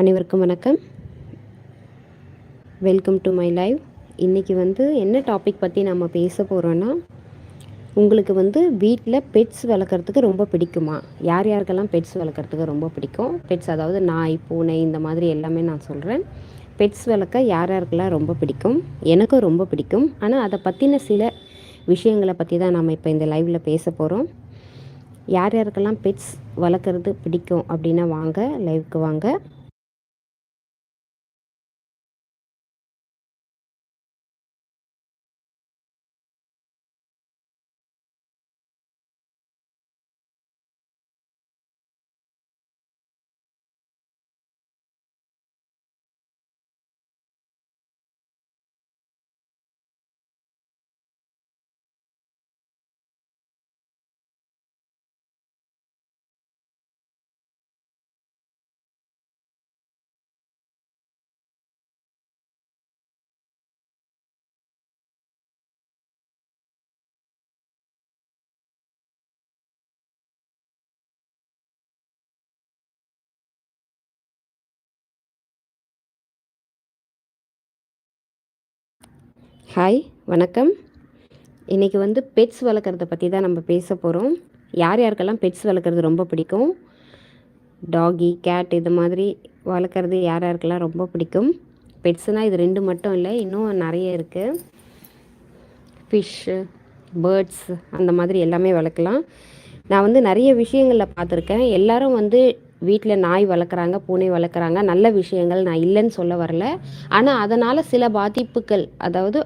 அனைவருக்கும் வணக்கம். Welcome to my live இன்றைக்கி வந்து என்ன டாபிக் பற்றி நம்ம பேச போகிறோன்னா உங்களுக்கு வந்து வீட்டில் பெட்ஸ் வளர்க்குறதுக்கு ரொம்ப பிடிக்குமா? யார் யாருக்கெல்லாம் பெட்ஸ் வளர்க்குறதுக்கு ரொம்ப பிடிக்கும்? பெட்ஸ் அதாவது நாய் பூனை இந்த மாதிரி எல்லாமே நான் சொல்கிறேன் பெட்ஸ் வளர்க்க யார் யாருக்கெல்லாம் ரொம்ப பிடிக்கும்? எனக்கும் ரொம்ப பிடிக்கும். ஆனால் அதை பற்றின சில விஷயங்களை பற்றி தான் நம்ம இப்போ இந்த லைவில் பேச போகிறோம் யார் யாருக்கெல்லாம் பெட்ஸ் வளர்க்குறது பிடிக்கும் அப்படின்னா வாங்க லைவுக்கு வாங்க. ஹாய் வணக்கம். இன்றைக்கி வந்து பெட்ஸ் வளர்க்குறத பற்றி தான் நம்ம பேச போகிறோம் யார் யாருக்கெல்லாம் பெட்ஸ் வளர்க்குறது ரொம்ப பிடிக்கும்? டாகி கேட் இது மாதிரி வளர்க்குறது யார் யாருக்கெல்லாம் ரொம்ப பிடிக்கும்? பெட்ஸ்னால் இது ரெண்டு மட்டும் இல்லை இன்னும் நிறைய இருக்குது ஃபிஷ்ஷு பேர்ட்ஸ் அந்த மாதிரி எல்லாமே வளர்க்கலாம். நான் வந்து நிறைய விஷயங்களில் பார்த்துருக்கேன். எல்லாரும் வந்து வீட்டில் நாய் வளர்க்குறாங்க பூனை வளர்க்குறாங்க. நல்ல விஷயங்கள் நான் இல்லைன்னு சொல்ல வரல. ஆனால் அதனால் சில பாதிப்புகள் அதாவது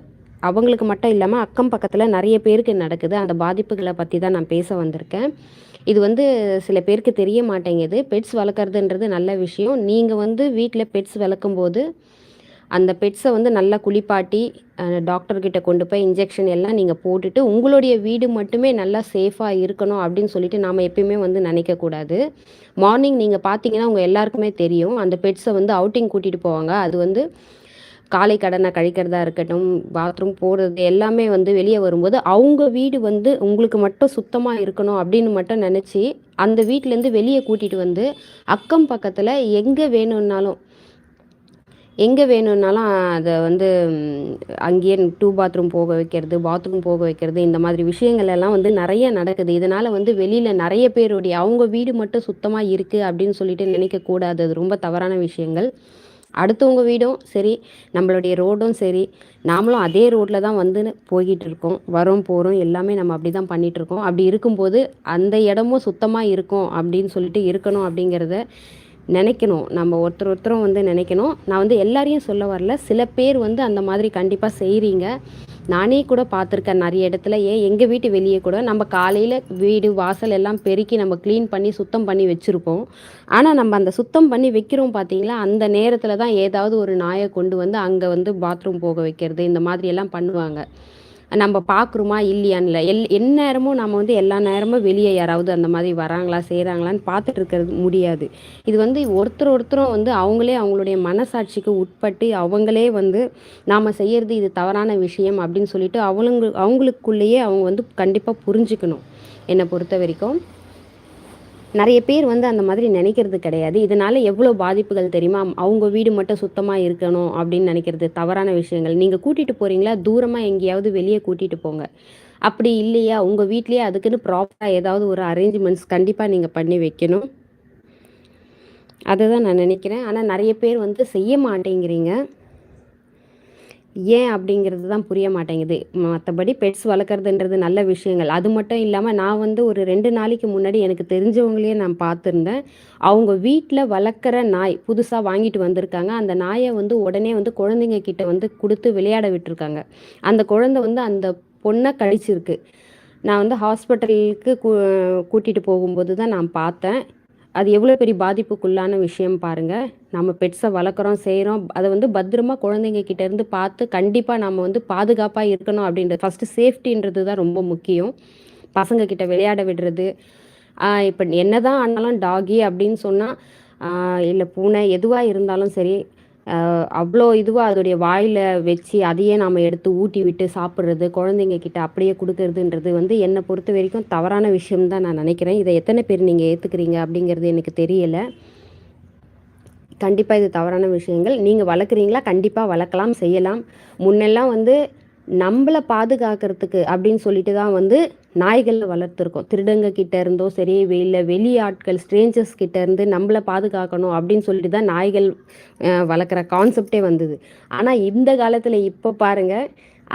அவங்களுக்கு மட்டும் இல்லாமல் அக்கம் பக்கத்தில் நிறைய பேருக்கு நடக்குது. அந்த பாதிப்புகளை பற்றி தான் நான் பேச வந்திருக்கேன். இது வந்து சில பேருக்கு தெரிய மாட்டேங்குது. பெட்ஸ் வளர்க்குறதுன்றது நல்ல விஷயம். நீங்கள் வந்து வீட்டில் பெட்ஸ் வளர்க்கும் போது அந்த பெட்ஸை வந்து நல்லா குளிப்பாட்டி டாக்டர்கிட்ட கொண்டு போய் இன்ஜெக்ஷன் எல்லாம் நீங்கள் போட்டுட்டு உங்களுடைய வீடு மட்டுமே நல்லா சேஃபாக இருக்கணும் அப்படின்னு சொல்லிட்டு நாம் எப்பயுமே வந்து நினைக்கக்கூடாது மார்னிங் நீங்கள் பார்த்தீங்கன்னா உங்கள் எல்லாருக்குமே தெரியும். அந்த பெட்ஸை வந்து அவுட்டிங் கூட்டிகிட்டு போவாங்க. அது வந்து காலை கடனை கழிக்கிறதா இருக்கட்டும் பாத்ரூம் போகிறது எல்லாமே வந்து வெளியே வரும்போது அவங்க வீடு வந்து உங்களுக்கு மட்டும் சுத்தமாக இருக்கணும் அப்படின்னு மட்டும் நினச்சி அந்த வீட்டிலேருந்து வெளியே கூட்டிகிட்டு வந்து அக்கம் பக்கத்தில் எங்கே வேணும்னாலும் எங்கே வேணும்னாலும் அதை வந்து அங்கேயே டூ பாத்ரூம் போக வைக்கிறது பாத்ரூம் போக வைக்கிறது இந்த மாதிரி விஷயங்கள் எல்லாம் வந்து நிறைய நடக்குது. இதனால் வந்து வெளியில் நிறைய பேருடைய அவங்க வீடு மட்டும் சுத்தமாக இருக்குது அப்படின்னு சொல்லிட்டு நினைக்கக்கூடாது. அது ரொம்ப தவறான விஷயங்கள். அடுத்தவங்க வீடும் சரி நம்மளுடைய ரோடும் சரி நாமளும் அதே ரோட்டில் தான் வந்து போய்கிட்டு இருக்கோம் வரோம் போகிறோம் எல்லாமே நம்ம அப்படி தான் பண்ணிகிட்ருக்கோம் அப்படி இருக்கும்போது அந்த இடமும் சுத்தமாக இருக்கும் அப்படின்னு சொல்லிட்டு இருக்கணும் அப்படிங்கிறத நினைக்கணும். நம்ம ஒருத்தர் ஒருத்தரும் வந்து நினைக்கணும். நான் வந்து எல்லாரையும் சொல்ல வரல. சில பேர் வந்து அந்த மாதிரி கண்டிப்பாக செய்கிறீங்க நானே கூட பார்த்துருக்கேன் நிறைய இடத்துல. ஏன் எங்கள் வீட்டு வெளியே கூட நம்ம காலையில் வீடு வாசல் எல்லாம் பெருக்கி நம்ம க்ளீன் பண்ணி சுத்தம் பண்ணி வச்சுருப்போம். ஆனால் நம்ம அந்த சுத்தம் பண்ணி வைக்கிறோம் பார்த்தீங்களா? அந்த நேரத்தில் தான் ஏதாவது ஒரு நாயை கொண்டு வந்து அங்கே வந்து பாத்ரூம் போக வைக்கிறது இந்த மாதிரி எல்லாம் பண்ணுவாங்க. நம்ம பார்க்குறோமா இல்லையான்னு எல் எந்நேரமும் நம்ம வந்து எல்லா நேரமும் வெளியே யாராவது அந்த மாதிரி வராங்களா செய்கிறாங்களான்னு பார்த்துட்டு இருக்கிறது முடியாது. இது வந்து ஒருத்தர் ஒருத்தரும் வந்து அவங்களே அவங்களுடைய மனசாட்சிக்கு உட்பட்டு அவங்களே வந்து நாம் செய்கிறது இது தவறான விஷயம் அப்படின்னு சொல்லிட்டு அவங்களுங்க அவங்களுக்குள்ளேயே அவங்க வந்து கண்டிப்பாக புரிஞ்சுக்கணும். என்னை பொறுத்த வரைக்கும். நிறைய பேர் வந்து அந்த மாதிரி நினைக்கிறது கிடையாது. இதனால் எவ்வளோ பாதிப்புகள் தெரியுமா? அவங்க வீடு மட்டும் சுத்தமாக இருக்கணும் அப்படின்னு நினைக்கிறது தவறான விஷயங்கள். நீங்கள் கூட்டிகிட்டு போகிறீங்களா தூரமாக எங்கேயாவது வெளியே கூட்டிகிட்டு போங்க. அப்படி இல்லையா? உங்கள் வீட்லேயே அதுக்குன்னு ப்ராப்பராக ஏதாவது ஒரு அரேஞ்ச்மெண்ட்ஸ் கண்டிப்பாக நீங்கள் பண்ணி வைக்கணும். அதை தான் நான் நினைக்கிறேன். ஆனால் நிறைய பேர் வந்து செய்ய மாட்டேங்கிறீங்க. ஏன் அப்படிங்கிறது தான் புரிய மாட்டேங்குது. மற்றபடி பெட்ஸ் வளர்க்குறதுன்றது நல்ல விஷயங்கள். அது மட்டும் இல்லாமல் நான் வந்து ஒரு ரெண்டு நாளைக்கு முன்னாடி எனக்கு தெரிஞ்சவங்களையே நான் பார்த்துருந்தேன். அவங்க வீட்டில் வளர்க்குற நாய் புதுசாக வாங்கிட்டு வந்திருக்காங்க. அந்த நாயை வந்து உடனே வந்து குழந்தைங்க கிட்ட வந்து கொடுத்து விளையாட விட்டுருக்காங்க. அந்த குழந்தை வந்து அந்த பொண்ணை கழிச்சிருக்கு நான் வந்து ஹாஸ்பிட்டலுக்கு கூ கூட்டிகிட்டு போகும்போது தான் நான் பார்த்தேன். அது எவ்வளோ பெரிய பாதிப்புக்குள்ளான விஷயம் பாருங்கள் நம்ம பெட்ஸை வளர்க்குறோம் செய்கிறோம் அதை வந்து பத்திரமா குழந்தைங்க கிட்டேருந்து பார்த்து கண்டிப்பாக நம்ம வந்து பாதுகாப்பாக இருக்கணும் அப்படின்றது ஃபஸ்ட்டு சேஃப்டின்றது தான் ரொம்ப முக்கியம். பசங்க கிட்ட விளையாட விடுறது. இப்போ என்ன தான் ஆனாலும் டாகி அப்படின்னு சொன்னால் இல்லை பூனை எதுவாக இருந்தாலும் சரி அவ்வளோ இதுவாக அதோடைய வாயில் வச்சு அதையே நாம் எடுத்து ஊட்டி விட்டு சாப்பிட்றது குழந்தைங்க கிட்ட அப்படியே கொடுக்கறதுன்றது வந்து என்னை பொறுத்த வரைக்கும் தவறான விஷயம் தான் நான் நினைக்கிறேன். இதை எத்தனை பேர் நீங்கள் ஏற்றுக்கிறீங்க அப்படிங்கிறது எனக்கு தெரியலை. கண்டிப்பாக இது தவறான விஷயங்கள். நீங்கள் வளர்க்குறீங்களா? கண்டிப்பாக வளர்க்கலாம் செய்யலாம். முன்னெல்லாம் வந்து நம்மளை பாதுகாக்கிறதுக்கு அப்படின்னு சொல்லிட்டு தான் வந்து நாய்களை வளர்த்துருக்கோம். திருடங்க கிட்ட இருந்தோ சரி இல்லை வெளி ஆட்கள் ஸ்ட்ரேஞ்சர்ஸ் கிட்ட இருந்து நம்மளை பாதுகாக்கணும் அப்படின்னு சொல்லிட்டு தான் நாய்கள் வளர்க்குற கான்செப்டே வந்தது. ஆனால் இந்த காலத்தில் இப்போ பாருங்கள்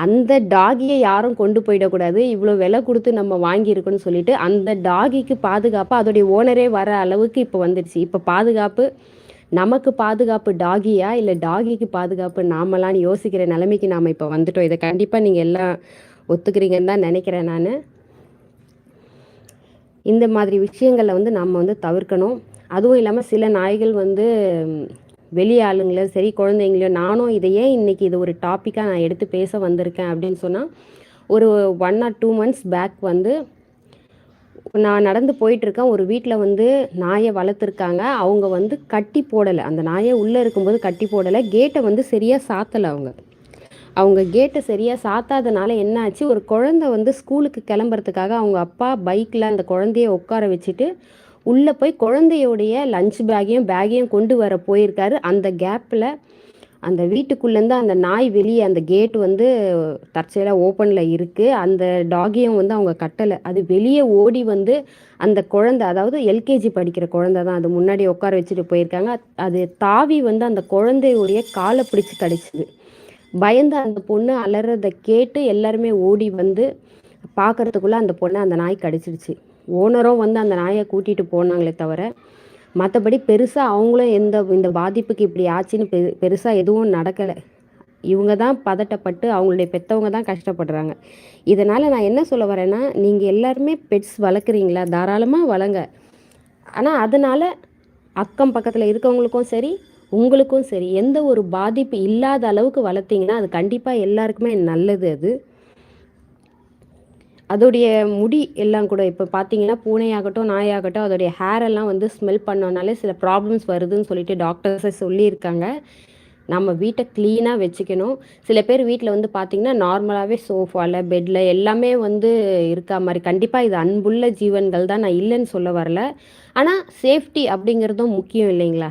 அந்த டாகியை யாரும் கொண்டு போயிடக்கூடாது. இவ்வளோ விலை கொடுத்து நம்ம வாங்கியிருக்கோன்னு சொல்லிட்டு அந்த டாகிக்கு பாதுகாப்பாக அதோடைய ஓனரே வர அளவுக்கு இப்போ வந்துடுச்சு இப்போ பாதுகாப்பு நமக்கு பாதுகாப்பு டாகியா இல்லை டாகிக்கு பாதுகாப்பு நாமலான்னு யோசிக்கிற நிலைமைக்கு நாம் இப்போ வந்துட்டோம். இதை கண்டிப்பாக நீங்கள் எல்லாம் ஒத்துக்கிறீங்கன்னு தான் நினைக்கிறேன் நான். இந்த மாதிரி விஷயங்களை வந்து நம்ம வந்து தவிர்க்கணும். அதுவும் இல்லாமல் சில நாய்கள் வந்து வெளி ஆளுங்களோ சரி குழந்தைங்களோ நானும் இதையே இன்றைக்கி இது ஒரு டாப்பிக்காக நான் எடுத்து பேச வந்திருக்கேன் அப்படின்னு சொன்னால் ஒரு one or two months back வந்து நான் நடந்து போயிட்டுருக்கேன். ஒரு வீட்டில் வந்து நாயை வளர்த்துருக்காங்க. அவங்க வந்து கட்டி போடலை. அந்த நாயை உள்ளே இருக்கும்போது கட்டி போடலை. கேட்டை வந்து சரியாக சாத்தலை அவங்க. அவங்க கேட்டை சரியாக சாத்தாதனால என்னாச்சு? ஒரு குழந்த வந்து ஸ்கூலுக்கு கிளம்புறதுக்காக அவங்க அப்பா பைக்கில் அந்த குழந்தைய உட்கார வச்சுட்டு உள்ளே போய் குழந்தையோடைய லஞ்ச் பேக்கையும் பேக்கையும் கொண்டு வர போயிருக்காரு. அந்த கேப்பில் அந்த வீட்டுக்குள்ளேருந்து அந்த நாய் வெளியே அந்த கேட் வந்து தற்செயலாக ஓப்பனில் இருக்குது அந்த டாகியும் வந்து அவங்க கட்டலை. அது வெளியே ஓடி வந்து அந்த குழந்தை அதாவது எல்கேஜி படிக்கிற குழந்தை தான். அது முன்னாடி உட்கார வச்சுட்டு போயிருக்காங்க. அது தாவி வந்து அந்த குழந்தையுடைய காலை பிடிச்சி கடிச்சிது. பயந்து அந்த பொண்ணு அலறதை கேட்டு எல்லாருமே ஓடி வந்து பார்க்குறதுக்குள்ளே அந்த பொண்ணை அந்த நாய் கடிச்சிருச்சு ஓனரும் வந்து அந்த நாயை கூட்டிகிட்டு போனாங்களே தவிர மற்றபடி பெருசாக அவங்களும் எந்த இந்த பாதிப்புக்கு இப்படி ஆச்சுன்னு பெரு பெருசாக எதுவும் நடக்கலை. இவங்க தான் பதட்டப்பட்டு அவங்களுடைய பெற்றவங்க தான் கஷ்டப்படுறாங்க. இதனால் நான் என்ன சொல்ல வரேன்னா நீங்கள் எல்லாருமே பெட்ஸ் வளர்க்குறீங்களா? தாராளமாக வளங்க. ஆனால் அதனால் அக்கம் பக்கத்தில் இருக்கவங்களுக்கும் சரி உங்களுக்கும் சரி எந்த ஒரு பாதிப்பு இல்லாத அளவுக்கு வளர்த்தீங்கன்னா அது கண்டிப்பாக எல்லாருக்குமே நல்லது அது. அதோடைய முடி எல்லாம் கூட இப்போ பார்த்தீங்கன்னா பூனையாகட்டும் நாயாகட்டும் அதோடைய ஹேர் எல்லாம் வந்து ஸ்மெல் பண்ணோனாலே சில ப்ராப்ளம்ஸ் வருதுன்னு சொல்லிட்டு டாக்டர்ஸை சொல்லியிருக்காங்க. நம்ம வீட்டை க்ளீனாக வச்சுக்கணும். சில பேர் வீட்டில் வந்து பார்த்திங்கன்னா நார்மலாகவே சோஃபாவில் பெட்டில் எல்லாமே வந்து இருக்கா மாதிரி. கண்டிப்பாக இது அன்புள்ள ஜீவன்கள் தான் நான் இல்லைன்னு சொல்ல வரல. ஆனால் சேஃப்டி அப்படிங்கிறதும் முக்கியம் இல்லைங்களா?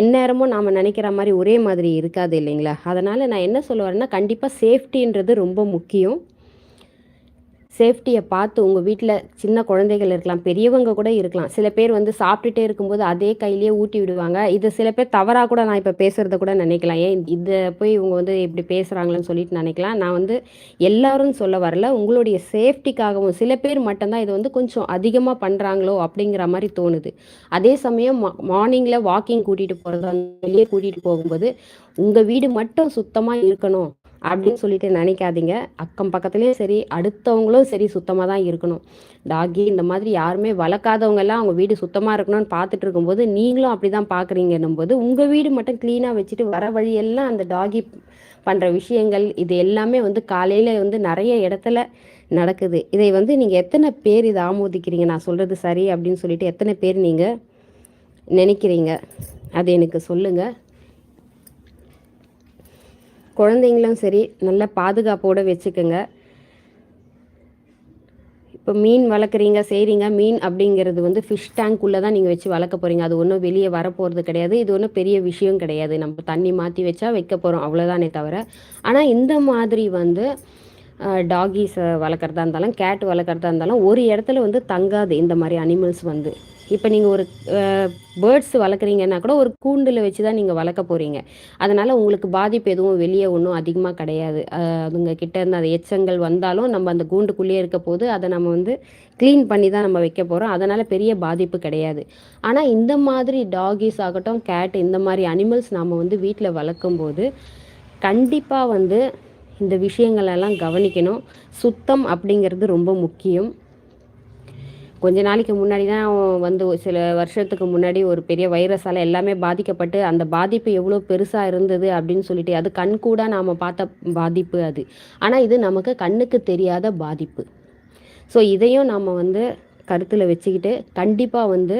எந்நேரமும் நாம் நினைக்கிற மாதிரி ஒரே மாதிரி இருக்காது இல்லைங்களா? அதனால் நான் என்ன சொல்ல வரேன்னா கண்டிப்பாக சேஃப்டின்றது ரொம்ப முக்கியம். சேஃப்டியை பார்த்து உங்கள் வீட்டில் சின்ன குழந்தைகள் இருக்கலாம் பெரியவங்க கூட இருக்கலாம். சில பேர் வந்து சாப்பிட்டுட்டே இருக்கும்போது அதே கையிலேயே ஊட்டி விடுவாங்க. இது சில பேர் தவறாக கூட நான் இப்போ பேசுகிறத கூட நினைக்கலாம். ஏன் இதை போய் இவங்க வந்து இப்படி பேசுகிறாங்களேன்னு சொல்லிட்டு நினைக்கலாம். நான் வந்து எல்லாரும் சொல்ல வரல. உங்களுடைய சேஃப்டிக்காகவும் சில பேர் மட்டும்தான் இதை வந்து கொஞ்சம் அதிகமாக பண்ணுறாங்களோ அப்படிங்கிற மாதிரி தோணுது. அதே சமயம் மார்னிங்கில் வாக்கிங் கூட்டிகிட்டு போகிறதா வெளியே கூட்டிகிட்டு போகும்போது உங்கள் வீடு மட்டும் சுத்தமாக இருக்கணும். அப்படின்னு சொல்லிட்டு நினைக்காதீங்க. அக்கம் பக்கத்துலேயும் சரி அடுத்தவங்களும் சரி சுத்தமாக தான் இருக்கணும். டாகி இந்த மாதிரி யாருமே வளர்க்காதவங்க எல்லாம் அவங்க வீடு சுத்தமாக இருக்கணும்னு பார்த்துட்டு இருக்கும்போது நீங்களும் அப்படி தான் பார்க்குறீங்கன்னும் போது உங்கள் வீடு மட்டும் க்ளீனாக வச்சுட்டு வர வழியெல்லாம் அந்த டாகி பண்ணுற விஷயங்கள் இது எல்லாமே வந்து காலையில் வந்து நிறைய இடத்துல நடக்குது. இதை வந்து நீங்கள் எத்தனை பேர் இதை ஆமோதிக்கிறீங்க? நான் சொல்கிறது சரி அப்படின்னு சொல்லிட்டு எத்தனை பேர் நீங்கள் நினைக்கிறீங்க? அது எனக்கு சொல்லுங்கள் குழந்தைங்களும் சரி நல்ல பாதுகாப்போடு வச்சுக்கோங்க. இப்போ மீன் வளர்க்குறீங்க செய்கிறீங்க மீன் அப்படிங்கிறது வந்து ஃபிஷ் டேங்க்குள்ளே தான் நீங்கள் வச்சு வளர்க்க போகிறீங்க அது ஒன்றும் வெளியே வரப்போகிறது கிடையாது. இது ஒன்றும் பெரிய விஷயம் கிடையாது. நம்ம தண்ணி மாற்றி வச்சா வைக்க போகிறோம் அவ்வளோதானே தவிர. ஆனால் இந்த மாதிரி வந்து டாகிஸை வளர்க்குறதா இருந்தாலும் கேட் வளர்க்குறதா இருந்தாலும் ஒரு இடத்துல வந்து தங்காது இந்த மாதிரி அனிமல்ஸ் வந்து. இப்போ நீங்கள் ஒரு பேர்ட்ஸ் வளர்க்குறீங்கன்னா கூட ஒரு கூண்டில் வச்சு தான் நீங்கள் வளர்க்க போகிறீங்க அதனால் உங்களுக்கு பாதிப்பு எதுவும் வெளியே ஒன்றும் அதிகமாக கிடையாது. அதுங்க கிட்ட இருந்து அந்த எச்சங்கள் வந்தாலும் நம்ம அந்த கூண்டுக்குள்ளேயே இருக்க போது அதை நம்ம வந்து க்ளீன் பண்ணி தான் நம்ம வைக்க போகிறோம் அதனால் பெரிய பாதிப்பு கிடையாது. ஆனால் இந்த மாதிரி டாகிஸ் ஆகட்டும் கேட் இந்த மாதிரி அனிமல்ஸ் நாம் வந்து வீட்டில் வளர்க்கும் போது கண்டிப்பாக வந்து இந்த விஷயங்களெல்லாம் கவனிக்கணும். சுத்தம் அப்படிங்கிறது ரொம்ப முக்கியம். கொஞ்ச நாளைக்கு முன்னாடி தான் வந்து சில வருஷத்துக்கு முன்னாடி ஒரு பெரிய வைரஸால் எல்லாமே பாதிக்கப்பட்டு அந்த பாதிப்பு எவ்வளோ பெருசாக இருந்தது அப்படின்னு சொல்லிட்டு அது கண் கூட நாம் பார்த்த பாதிப்பு அது. ஆனால் இது நமக்கு கண்ணுக்கு தெரியாத பாதிப்பு. ஸோ இதையும் நாம் வந்து கருத்தில் வச்சுக்கிட்டு கண்டிப்பாக வந்து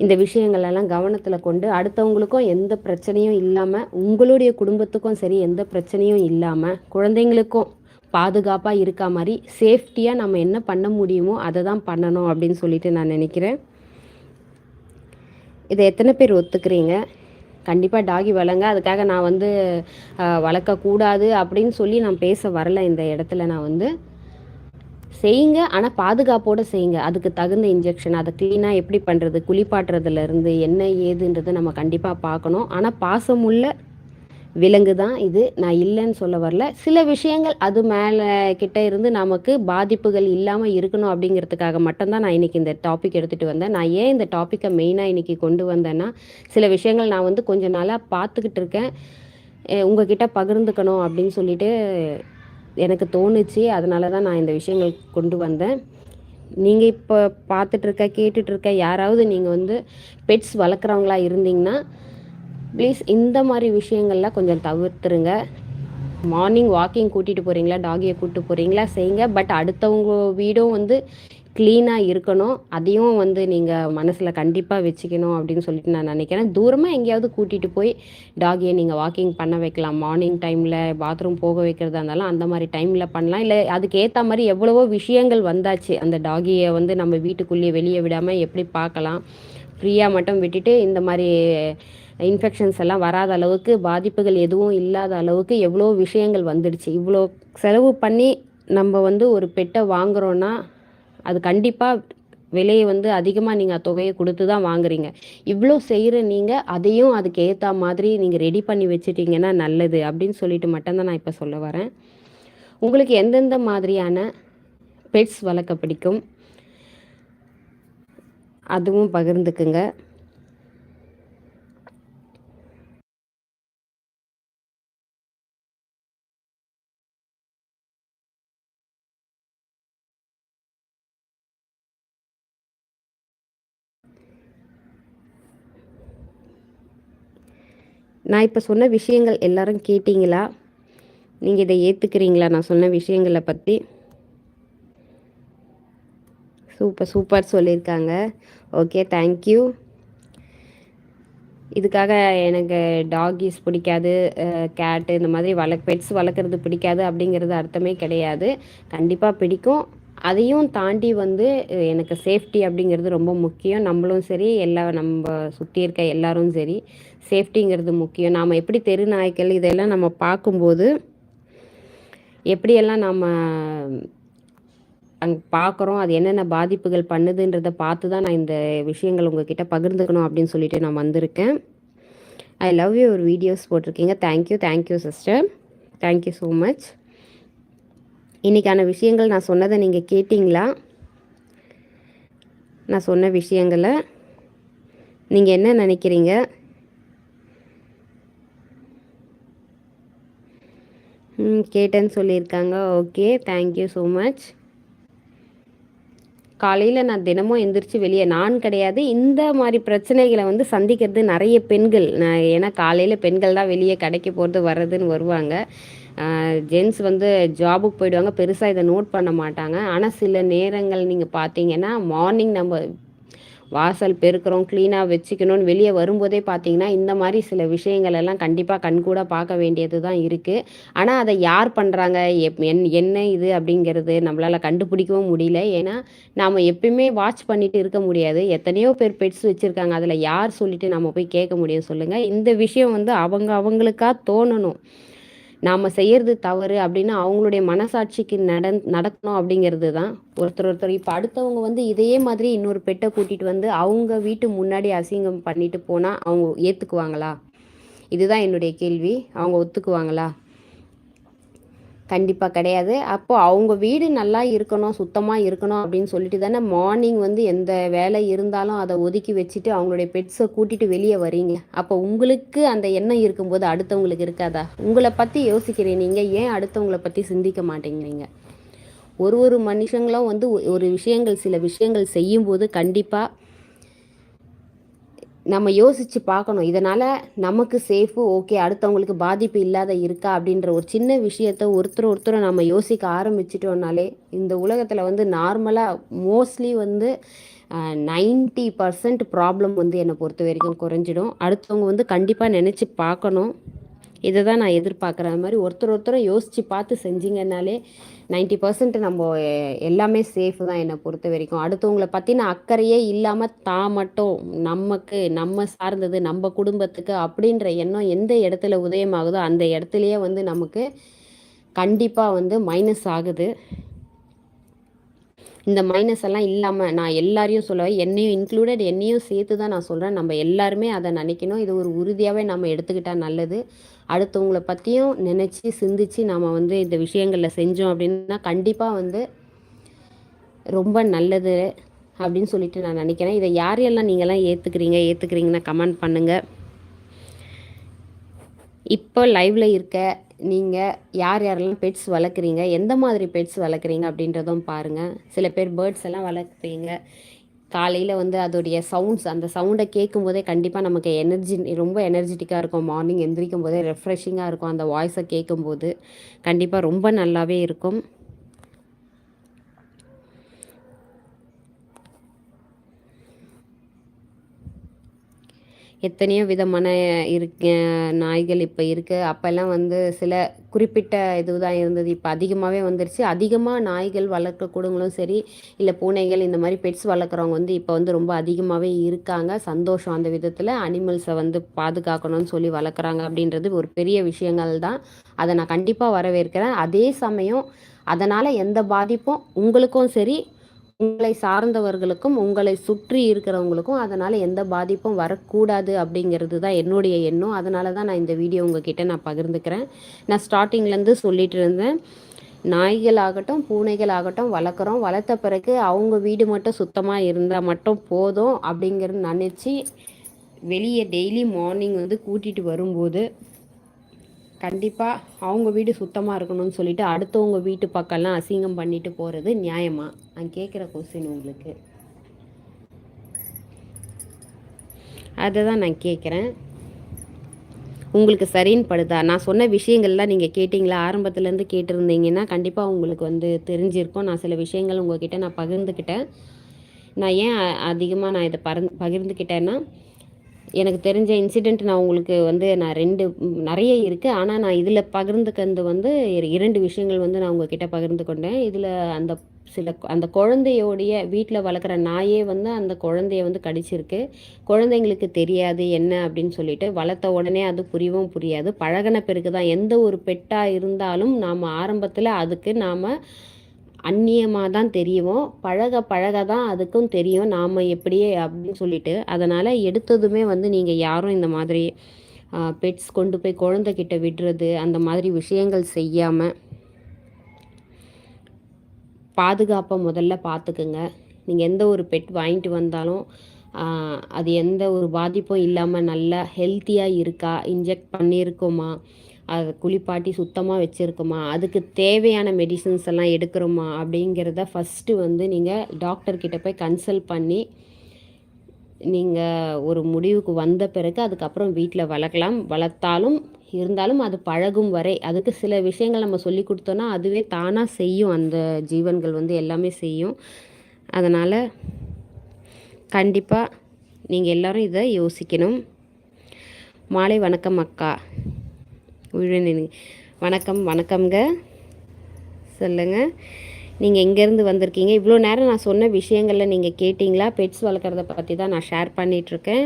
இந்த விஷயங்களெல்லாம் கவனத்தில் கொண்டு அடுத்தவங்களுக்கும் எந்த பிரச்சனையும் இல்லாமல் உங்களுடைய குடும்பத்துக்கும் சரி எந்த பிரச்சனையும் இல்லாமல் குழந்தைங்களுக்கும் பாதுகாப்பாக இருக்கா மாதிரி சேஃப்டியாக நம்ம என்ன பண்ண முடியுமோ அதை தான் பண்ணணும் அப்படின்னு சொல்லிட்டு நான் நினைக்கிறேன். இதை எத்தனை பேர் ஒத்துக்கிறீங்க? கண்டிப்பாக டாகி வளங்க. அதுக்காக நான் வந்து வளர்க்கக்கூடாது அப்படின்னு சொல்லி நான் பேச வரல இந்த இடத்துல நான் வந்து. செய்யுங்க. ஆனால் பாதுகாப்போடு செய்யுங்க. அதுக்கு தகுந்த இன்ஜெக்ஷன் அதை க்ளீனாக எப்படி பண்ணுறது குளிப்பாட்டுறதுலேருந்து என்ன ஏதுன்றதை நம்ம கண்டிப்பாக பார்க்கணும். ஆனால் பாசமுள்ள விலங்கு தான் இது. நான் இல்லைன்னு சொல்ல வரல. சில விஷயங்கள் அது மேலே கிட்ட இருந்து நமக்கு பாதிப்புகள் இல்லாமல் இருக்கணும் அப்படிங்கிறதுக்காக மட்டும்தான் நான் இன்றைக்கி இந்த டாபிக் எடுத்துகிட்டு வந்தேன். நான் ஏன் இந்த டாப்பிக்கை மெயினாக இன்றைக்கி கொண்டு வந்தேன்னா சில விஷயங்கள் நான் வந்து கொஞ்சம் நாளாக பார்த்துக்கிட்டு இருக்கேன். உங்ககிட்ட பகிர்ந்துக்கணும் அப்படின்னு சொல்லிட்டு எனக்கு தோணுச்சு. அதனால தான் நான் இந்த விஷயங்கள் கொண்டு வந்தேன். நீங்கள் இப்போ பார்த்துட்ருக்க கேட்டுட்ருக்க யாராவது நீங்கள் வந்து பெட்ஸ் வளர்க்குறவங்களா இருந்தீங்கன்னா ப்ளீஸ் இந்த மாதிரி விஷயங்கள்லாம் கொஞ்சம் தவிர்த்துருங்க. மார்னிங் வாக்கிங் கூட்டிகிட்டு போகிறீங்களா டாகியை கூப்பிட்டு போகிறீங்களா செய்யுங்க. பட் அடுத்தவங்க வீடும் வந்து க்ளீனாக இருக்கணும். அதையும் வந்து நீங்கள் மனசில் கண்டிப்பாக வச்சுக்கணும் அப்படின்னு சொல்லிட்டு நான் நினைக்கிறேன். தூரமாக எங்கேயாவது கூட்டிகிட்டு போய் டாகியை நீங்கள் வாக்கிங் பண்ண வைக்கலாம். மார்னிங் டைமில் பாத்ரூம் போக வைக்கிறதா இருந்தாலும் அந்த மாதிரி டைமில் பண்ணலாம். இல்லை அதுக்கு ஏற்ற மாதிரி எவ்வளவோ விஷயங்கள் வந்தாச்சு. அந்த டாகியை வந்து நம்ம வீட்டுக்குள்ளேயே வெளியே விடாமல் எப்படி பார்க்கலாம்? ஃப்ரீயாக மட்டும் விட்டுட்டு இந்த மாதிரி இன்ஃபெக்ஷன்ஸ் எல்லாம் வராத அளவுக்கு பாதிப்புகள் எதுவும் இல்லாத அளவுக்கு எவ்வளோ விஷயங்கள் வந்துடுச்சு. இவ்வளோ செலவு பண்ணி நம்ம வந்து ஒரு பெட்டை வாங்குகிறோன்னா அது கண்டிப்பாக விலையை வந்து அதிகமாக நீங்கள் தொகையை கொடுத்து தான் வாங்குறீங்க. இவ்வளோ செய்கிற நீங்கள் அதையும் அதுக்கு ஏற்ற மாதிரி நீங்கள் ரெடி பண்ணி வச்சுட்டிங்கன்னா நல்லது அப்படின்னு சொல்லிட்டு மட்டும்தான் நான் இப்போ சொல்ல வரேன். உங்களுக்கு எந்தெந்த மாதிரியான பெட்ஸ் வளர்க்க பிடிக்கும்? அதுவும் பகிர்ந்துக்குங்க. நான் இப்போ சொன்ன விஷயங்கள் எல்லாரும் கேட்டிங்களா? நீங்கள் இதை ஏற்றுக்கிறீங்களா நான் சொன்ன விஷயங்களை பற்றி சூப்பர் சூப்பர் சொல்லியிருக்காங்க ஓகே தேங்க்யூ இதுக்காக எனக்கு டாகிஸ் பிடிக்காது கேட்டு இந்த மாதிரி வளர்க்க பெட்ஸ் வளர்க்குறது பிடிக்காது அப்படிங்கிறது அர்த்தமே கிடையாது. கண்டிப்பாக பிடிக்கும். அதையும் தாண்டி வந்து எனக்கு சேஃப்டி அப்படிங்கிறது ரொம்ப முக்கியம். நம்மளும் சரி எல்லா நம்ம சுற்றி இருக்க எல்லாரும் சரி சேஃப்டிங்கிறது முக்கியம். நாம் எப்படி தெரு நாய்க்கள் இதெல்லாம் நம்ம பார்க்கும்போது எப்படியெல்லாம் நம்ம அங்கே பார்க்குறோம் அது என்னென்ன பாதிப்புகள் பண்ணுதுன்றதை பார்த்து தான் நான் இந்த விஷயங்கள் உங்ககிட்ட பகிர்ந்துக்கணும் அப்படின்னு சொல்லிட்டு நான் வந்திருக்கேன். ஐ லவ் யூ ஒரு வீடியோஸ் போட்டிருக்கீங்க thank you thank you sister thank you so much இன்றைக்கான விஷயங்கள் நான் சொன்னதை நீங்கள் கேட்டிங்களா? நான் சொன்ன விஷயங்களை நீங்கள் என்ன நினைக்கிறீங்க? கேட்டேன்னு சொல்லியிருக்காங்க. ஓகே தேங்க்யூ ஸோ மச் காலையில் நான் தினமும் எந்திரிச்சு வெளியே நான் கிடையாது இந்த மாதிரி பிரச்சனைகளை வந்து சந்திக்கிறது நிறைய பெண்கள். நான் ஏன்னா காலையில் பெண்கள் தான் வெளியே கடைக்கு போகிறது வர்றதுன்னு வருவாங்க. ஜென்ஸ் வந்து ஜாபுக்கு போயிடுவாங்க. பெருசாக இதை நோட் பண்ண மாட்டாங்க. ஆனால் சில நேரங்கள் நீங்கள் பார்த்தீங்கன்னா மார்னிங் நம்ம வாசல் பெருக்கிறோம் க்ளீனாக வச்சுக்கணும்னு வெளியே வரும்போதே பார்த்தீங்கன்னா இந்த மாதிரி சில விஷயங்கள் எல்லாம் கண்டிப்பாக கண்கூட பார்க்க வேண்டியது தான் இருக்குது ஆனால் அதை யார் பண்ணுறாங்க எப் என் என்ன இது அப்படிங்கிறது நம்மளால் கண்டுபிடிக்கவும் முடியல. ஏன்னா நாம் எப்பயுமே வாட்ச் பண்ணிட்டு இருக்க முடியாது. எத்தனையோ பேர் பெட்ஸ் வச்சுருக்காங்க. அதில் யார் சொல்லிட்டு நம்ம போய் கேட்க முடியும் சொல்லுங்கள் இந்த விஷயம் வந்து அவங்க அவங்களுக்காக தோணணும். நாம் செய்கிறது தவறு அப்படின்னு அவங்களுடைய மனசாட்சிக்கு நட நடக்கணும் அப்படிங்கிறது தான் ஒருத்தர் ஒருத்தர் இப்போ அடுத்தவங்க வந்து இதே மாதிரி இன்னொரு பெட்டை கூட்டிகிட்டு வந்து அவங்க வீட்டு முன்னாடி அசிங்கம் பண்ணிட்டு போனால் அவங்க ஏற்றுக்குவாங்களா இதுதான் என்னுடைய கேள்வி. அவங்க ஒத்துக்குவாங்களா? கண்டிப்பாக கிடையாது. அப்போது அவங்க வீடு நல்லா இருக்கணும் சுத்தமாக இருக்கணும் அப்படின்னு சொல்லிட்டு தானே மார்னிங் வந்து எந்த வேலை இருந்தாலும் அதை ஒதுக்கி வச்சுட்டு அவங்களுடைய பெட்ஸை கூட்டிகிட்டு வெளியே வரீங்க அப்போ உங்களுக்கு அந்த எண்ணம் இருக்கும்போது அடுத்தவங்களுக்கு இருக்காதா? உங்களை பற்றி யோசிக்கிறீங்க நீங்கள் ஏன் அடுத்தவங்களை பற்றி சிந்திக்க மாட்டேங்கிறீங்க? ஒரு ஒரு மனுஷங்களும் வந்து ஒரு விஷயங்கள் சில விஷயங்கள் செய்யும்போது கண்டிப்பாக நம்ம யோசித்து பார்க்கணும். இதனால் நமக்கு சேஃபு ஓகே அடுத்தவங்களுக்கு பாதிப்பு இல்லாத இருக்கா அப்படின்ற ஒரு சின்ன விஷயத்த ஒருத்தர் ஒருத்தர் நம்ம யோசிக்க ஆரம்பிச்சிட்டோம்னாலே இந்த உலகத்தில் வந்து நார்மலாக மோஸ்ட்லி வந்து நைன்ட்டி பர்சன்ட் ப்ராப்ளம் வந்து என்னை பொறுத்த வரைக்கும் குறைஞ்சிடும். அடுத்தவங்க வந்து கண்டிப்பாக நினச்சி பார்க்கணும். இதை தான் நான் எதிர்பார்க்குற அது மாதிரி ஒருத்தர் ஒருத்தரும் யோசித்து பார்த்து செஞ்சிங்கனாலே நைன்ட்டி பர்சன்ட் நம்ம எல்லாமே சேஃப் தான் என்னை பொறுத்த வரைக்கும். அடுத்தவங்கள பற்றின அக்கறையே இல்லாமல் தான் மட்டும் நமக்கு நம்ம சார்ந்தது நம்ம குடும்பத்துக்கு அப்படின்ற எண்ணம் எந்த இடத்துல உதயமாகுதோ அந்த இடத்துலையே வந்து நமக்கு கண்டிப்பாக வந்து மைனஸ் ஆகுது. இந்த மைனஸ் எல்லாம் இல்லாமல் நான் எல்லாரையும் சொல்லுவேன் என்னையும் இன்க்ளூடட் என்னையும் சேர்த்து தான் நான் சொல்கிறேன் நம்ம எல்லாருமே அதை நினைக்கணும். இது ஒரு உறுதியாகவே நம்ம எடுத்துக்கிட்டால் நல்லது. அடுத்தவங்கள பற்றியும் நினச்சி சிந்திச்சு நாம் வந்து இந்த விஷயங்களில் செஞ்சோம் அப்படின்னா கண்டிப்பாக வந்து ரொம்ப நல்லது அப்படின்னு சொல்லிட்டு நான் நினைக்கிறேன். இதை யாரையெல்லாம் நீங்கள்லாம் ஏற்றுக்கிறீங்க ஏற்றுக்கிறீங்கன்னா கமெண்ட் பண்ணுங்கள் இப்போ லைவில் இருக்க நீங்கள் யார் யாரெல்லாம் பெட்ஸ் வளர்க்குறீங்க? எந்த மாதிரி பெட்ஸ் வளர்க்குறீங்க அப்படின்றதும் பாருங்கள் சில பேர் பேர்ட்ஸ் எல்லாம் வளர்க்குறீங்க. காலையில் வந்து அதோடைய சவுண்ட்ஸ் அந்த சவுண்டை கேட்கும் போதே கண்டிப்பாக நமக்கு எனர்ஜி ரொம்ப எனர்ஜெட்டிக்காக இருக்கும். மார்னிங் எந்திரிக்கும் போதே ரெஃப்ரெஷிங்காக இருக்கும் அந்த வாய்ஸை கேட்கும்போது கண்டிப்பாக ரொம்ப நல்லாவே இருக்கும். எத்தனையோ விதமான இருக்க நாய்கள் இப்போ இருக்குது அப்போல்லாம் வந்து சில குறிப்பிட்ட இது தான் இருந்தது. இப்போ அதிகமாகவே வந்துருச்சு. அதிகமாக நாய்கள் வளர்க்கக்கூடங்களும் சரி இல்லை பூனைகள் இந்த மாதிரி பெட்ஸ் வளர்க்குறவங்க வந்து இப்போ வந்து ரொம்ப அதிகமாகவே இருக்காங்க. சந்தோஷம் அந்த விதத்தில். அனிமல்ஸை வந்து பாதுகாக்கணும்னு சொல்லி வளர்க்குறாங்க அப்படின்றது ஒரு பெரிய விஷயங்கள் தான். அதை நான் கண்டிப்பாக வரவேற்கிறேன். அதே சமயம் அதனால் எந்த பாதிப்பும் உங்களுக்கும் சரி உங்களை சார்ந்தவர்களுக்கும் உங்களை சுற்றி இருக்கிறவங்களுக்கும் அதனால் எந்த பாதிப்பும் வரக்கூடாது அப்படிங்கிறது தான் என்னுடைய எண்ணம். அதனால தான் நான் இந்த வீடியோ உங்ககிட்ட நான் பகிர்ந்துக்கிறேன். நான் ஸ்டார்டிங்லேருந்து சொல்லிட்டு இருந்தேன். நாய்கள் ஆகட்டும் பூனைகள் ஆகட்டும் வளர்க்குறோம். வளர்த்த பிறகு அவங்க வீடு மட்டும் சுத்தமாக இருந்தால் மட்டும் போதும் அப்படிங்கிறது நினச்சி வெளியே டெய்லி மார்னிங் வந்து கூட்டிகிட்டு வரும்போது கண்டிப்பாக அவங்க வீடு சுத்தமாக இருக்கணும்னு சொல்லிட்டு அடுத்தவங்க வீட்டு பக்கம்லாம் அசிங்கம் பண்ணிட்டு போகிறது நியாயமா? நான் கேட்குற கொஸ்டின் உங்களுக்கு. அதை தான் நான் கேட்குறேன் உங்களுக்கு சரின்னு படுதா? நான் சொன்ன விஷயங்கள்லாம் நீங்கள் கேட்டிங்களா? ஆரம்பத்துலேருந்து கேட்டிருந்தீங்கன்னா கண்டிப்பாக உங்களுக்கு வந்து தெரிஞ்சிருக்கும். நான் சில விஷயங்கள் உங்ககிட்ட நான் பகிர்ந்துக்கிட்டேன் நான் ஏன் அதிகமாக நான் இதை பகிர்ந்து பகிர்ந்துக்கிட்டேன்னா எனக்கு தெரிஞ்ச இன்சிடெண்ட் நான் உங்களுக்கு வந்து நான் ரெண்டு நிறைய இருக்குது ஆனால் நான் இதில் பகிர்ந்துக்கிறது வந்து இரண்டு விஷயங்கள் வந்து நான் உங்ககிட்ட பகிர்ந்து கொண்டேன். இதில் அந்த சில அந்த குழந்தையோடைய வீட்டில் வளர்க்குற நாயே வந்து அந்த குழந்தைய வந்து கடிச்சிருக்கு. குழந்தைங்களுக்கு தெரியாது என்ன அப்படின்னு சொல்லிட்டு வளர்த்த உடனே அது புரியவும் புரியாது. பழகின பிறகு தான் எந்த ஒரு பெட்டாக இருந்தாலும் நாம் ஆரம்பத்தில் அதுக்கு நாம் அந்நியமாக தான் தெரியும்? பழக பழக தான் அதுக்கும் தெரியும். நாம் எப்படியே அப்படின்னு சொல்லிட்டு. அதனால் எடுத்ததுமே வந்து நீங்கள் யாரும் இந்த மாதிரி பெட்ஸ் கொண்டு போய் குழந்தைகிட்ட விடுறது அந்த மாதிரி விஷயங்கள் செய்யாமல் பாதுகாப்பை முதல்ல பார்த்துக்குங்க. நீங்கள் எந்த ஒரு பெட் வாங்கிட்டு வந்தாலும் அது எந்த ஒரு பாதிப்பும் இல்லாமல் நல்லா ஹெல்த்தியாக இருக்கா? இன்ஜெக்ட் பண்ணியிருக்கோமா? அதை குளிப்பாட்டி சுத்தமாக வச்சுருக்கோமா? அதுக்கு தேவையான மெடிசன்ஸ் எல்லாம் எடுக்கிறோமா? அப்படிங்கிறத ஃபஸ்ட்டு வந்து நீங்கள் டாக்டர்கிட்ட போய் கன்சல்ட் பண்ணி நீங்கள் ஒரு முடிவுக்கு வந்த பிறகு அதுக்கப்புறம் வீட்டில் வளர்க்கலாம். வளர்த்தாலும் இருந்தாலும் அது பழகும் வரை. அதுக்கு சில விஷயங்கள் நம்ம சொல்லி கொடுத்தோன்னா அதுவே தானாக செய்யும். அந்த ஜீவன்கள் வந்து எல்லாமே செய்யும். அதனால் கண்டிப்பாக நீங்கள் எல்லோரும் இதை யோசிக்கணும். மாலை வணக்கம் அக்கா. உயிரினி வணக்கம் வணக்கம்ங்க. சொல்லுங்கள் நீங்கள் எங்கேருந்து வந்திருக்கீங்க? இவ்வளோ நேரம் நான் சொன்ன விஷயங்களில் நீங்கள் கேட்டிங்களா? பெட்ஸ் வளர்க்குறத பற்றி தான் நான் ஷேர் பண்ணிகிட்ருக்கேன்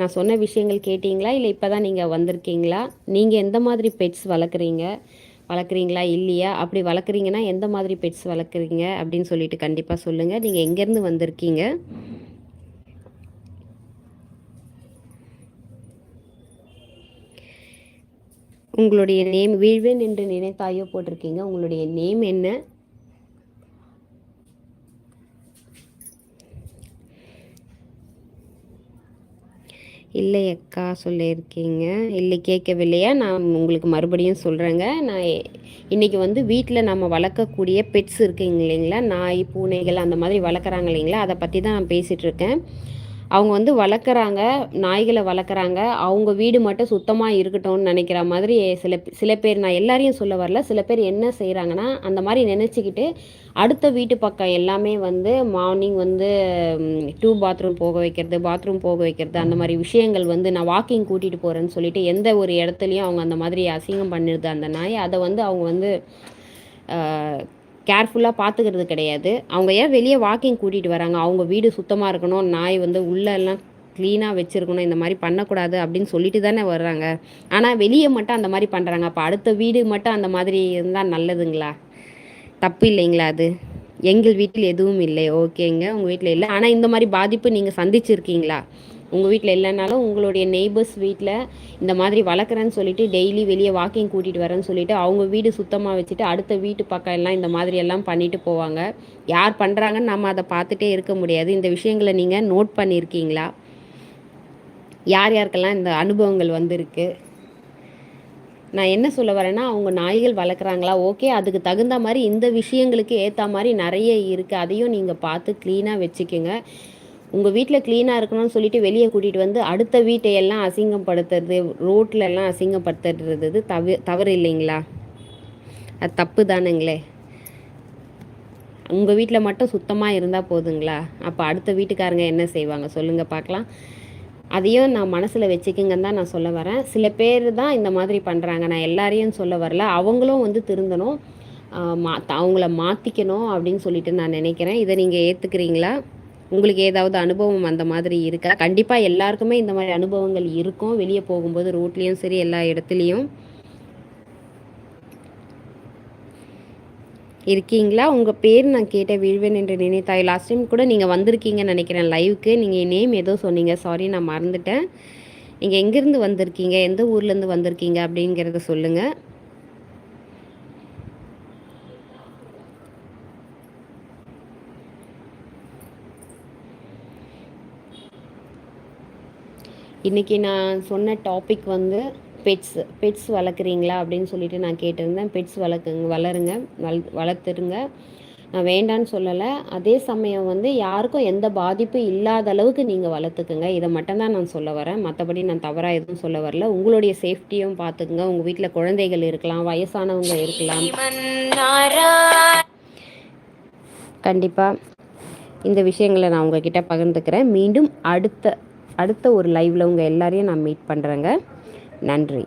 நான் சொன்ன விஷயங்கள் கேட்டிங்களா? இல்லை இப்போ தான் நீங்கள் வந்திருக்கீங்களா? நீங்கள் எந்த மாதிரி பெட்ஸ் வளர்க்குறீங்க? வளர்க்குறீங்களா? இல்லையா? அப்படி வளர்க்குறீங்கன்னா எந்த மாதிரி பெட்ஸ் வளர்க்குறீங்க? அப்படின்னு சொல்லிட்டு கண்டிப்பாக சொல்லுங்கள் நீங்கள் எங்கேருந்து வந்திருக்கீங்க? உங்களுடைய நேம் வீழ்வேன் என்று நினைத்தாயோ போட்டிருக்கீங்க. உங்களுடைய நேம் என்ன? இல்லை அக்கா சொல்லியிருக்கீங்க. இல்லை கேட்கவில்லையா? நான் உங்களுக்கு மறுபடியும் சொல்கிறேங்க நான் இன்றைக்கி வந்து வீட்டில் நம்ம வளர்க்கக்கூடிய பெட்ஸ் இருக்குங்க இல்லைங்களா? நாய் பூனைகள் அந்த மாதிரி வளர்க்குறாங்க இல்லைங்களா? அதை பற்றி தான் நான் பேசிகிட்ருக்கேன் அவங்க வந்து வளர்க்குறாங்க நாய்களை வளர்க்குறாங்க. அவங்க வீடு மட்டும் சுத்தமாக இருக்கட்டும்னு நினைக்கிற மாதிரி சில சில பேர் நான் எல்லாரையும் சொல்ல வரல. சில பேர் என்ன செய்கிறாங்கன்னா அந்த மாதிரி நினச்சிக்கிட்டு அடுத்த வீட்டு பக்கம் எல்லாமே வந்து மார்னிங் வந்து டூ பாத்ரூம் போக வைக்கிறது பாத்ரூம் போக வைக்கிறது அந்த மாதிரி விஷயங்கள் வந்து நான் வாக்கிங் கூட்டிகிட்டு போகிறேன்னு சொல்லிட்டு எந்த ஒரு இடத்துலையும் அவங்க அந்த மாதிரி அசிங்கம் பண்ணிடுது அந்த நாய். அதை வந்து அவங்க வந்து கேர்ஃபுல்லாக பார்த்துக்கிறது கிடையாது. அவங்க ஏன் வெளியே வாக்கிங் கூட்டிகிட்டு வராங்க? அவங்க வீடு சுத்தமாக இருக்கணும் நாய் வந்து உள்ளெல்லாம் க்ளீனாக வச்சுருக்கணும் இந்த மாதிரி பண்ணக்கூடாது அப்படின்னு சொல்லிட்டு தானே வர்றாங்க. ஆனால் வெளியே மட்டும் அந்த மாதிரி பண்ணுறாங்க அப்போ அடுத்த வீடு மட்டும் அந்த மாதிரி இருந்தால் நல்லதுங்களா? தப்பு இல்லைங்களா அது? எங்கள் வீட்டில் எதுவும் இல்லை. ஓகேங்க. உங்கள் வீட்டில் இல்லை. ஆனால் இந்த மாதிரி பாதிப்பு நீங்கள் சந்திச்சிருக்கீங்களா? உங்கள் வீட்டில் இல்லைனாலும் உங்களுடைய நெய்பர்ஸ் வீட்டில் இந்த மாதிரி வளர்க்குறேன்னு சொல்லிட்டு டெய்லி வெளியே வாக்கிங் கூட்டிகிட்டு வரேன்னு சொல்லிட்டு அவங்க வீடு சுத்தமாக வச்சுட்டு அடுத்த வீட்டு பக்கம் எல்லாம் இந்த மாதிரி எல்லாம் பண்ணிட்டு போவாங்க. யார் பண்ணுறாங்கன்னு நம்ம அதை பார்த்துட்டே இருக்க முடியாது. இந்த விஷயங்களை நீங்கள் நோட் பண்ணியிருக்கீங்களா யார் யாருக்கெல்லாம் இந்த அனுபவங்கள் வந்திருக்கு? நான் என்ன சொல்ல வரேன்னா அவங்க நாய்கள் வளர்க்குறாங்களா? ஓகே அதுக்கு தகுந்த மாதிரி இந்த விஷயங்களுக்கு ஏற்ற மாதிரி நிறைய இருக்குது அதையும் நீங்கள் பார்த்து க்ளீனாக வச்சுக்கோங்க. உங்கள் வீட்டில் க்ளீனாக இருக்கணும்னு சொல்லிட்டு வெளியே கூட்டிகிட்டு வந்து அடுத்த வீட்டையெல்லாம் அசிங்கப்படுத்துறது ரோட்டில் எல்லாம் அசிங்கப்படுத்துறது தவ தவறு இல்லைங்களா? அது தப்பு தானுங்களே. உங்கள் வீட்டில் மட்டும் சுத்தமாக இருந்தால் போதுங்களா? அப்போ அடுத்த வீட்டுக்காரங்க என்ன செய்வாங்க? சொல்லுங்கள் பார்க்கலாம். அதையும் நான் மனசில் வச்சுக்கிங்கன்னு தான் நான் சொல்ல வரேன். சில பேர் தான் இந்த மாதிரி பண்ணுறாங்க நான் எல்லாரையும் சொல்ல வரல. அவங்களும் வந்து திருந்தணும். மா அவங்கள மாற்றிக்கணும் அப்படின்னு சொல்லிட்டு நான் நினைக்கிறேன். இதை நீங்கள் ஏற்றுக்கிறீங்களா உங்களுக்கு ஏதாவது அனுபவம் அந்த மாதிரி இருக்கா? கண்டிப்பாக எல்லாருக்குமே இந்த மாதிரி அனுபவங்கள் இருக்கும். வெளியே போகும்போது ரோட்லேயும் சரி எல்லா இடத்துலையும். இருக்கீங்களா? உங்கள் பேர் நான் கேட்ட விழுவேன் என்று நினைத்தாய். லாஸ்ட் டைம் கூட நீங்கள் வந்திருக்கீங்கன்னு நினைக்கிறேன் லைவுக்கு நீங்கள் நேம் ஏதோ சொன்னீங்க. சாரி நான் மறந்துட்டேன். நீங்கள் எங்கேருந்து வந்திருக்கீங்க? எந்த ஊர்லேருந்து வந்திருக்கீங்க? அப்படிங்கிறத சொல்லுங்கள் இன்றைக்கி நான் சொன்ன டாபிக் வந்து பெட்ஸ் பெட்ஸ் வளர்க்குறீங்களா அப்படின்னு சொல்லிட்டு நான் கேட்டிருந்தேன். பெட்ஸ் வளர்க்குங்க வளருங்க வள வளர்த்துருங்க. நான் வேண்டான்னு சொல்லலை. அதே சமயம் வந்து யாருக்கும் எந்த பாதிப்பும் இல்லாத அளவுக்கு நீங்கள் வளர்த்துக்குங்க. இதை மட்டும்தான் நான் சொல்ல வரேன். மற்றபடி நான் தவறாக எதுவும் சொல்ல வரல. உங்களுடைய சேஃப்டியும் பார்த்துக்குங்க. உங்கள் வீட்டில் குழந்தைகள் இருக்கலாம் வயசானவங்க இருக்கலாம். கண்டிப்பாக இந்த விஷயங்களை நான் உங்ககிட்ட பகிர்ந்துக்கிறேன். மீண்டும் அடுத்த அடுத்த ஒரு லைவில் உங்கள் எல்லாரையும் நான் மீட் பண்ணுறேங்க நன்றி.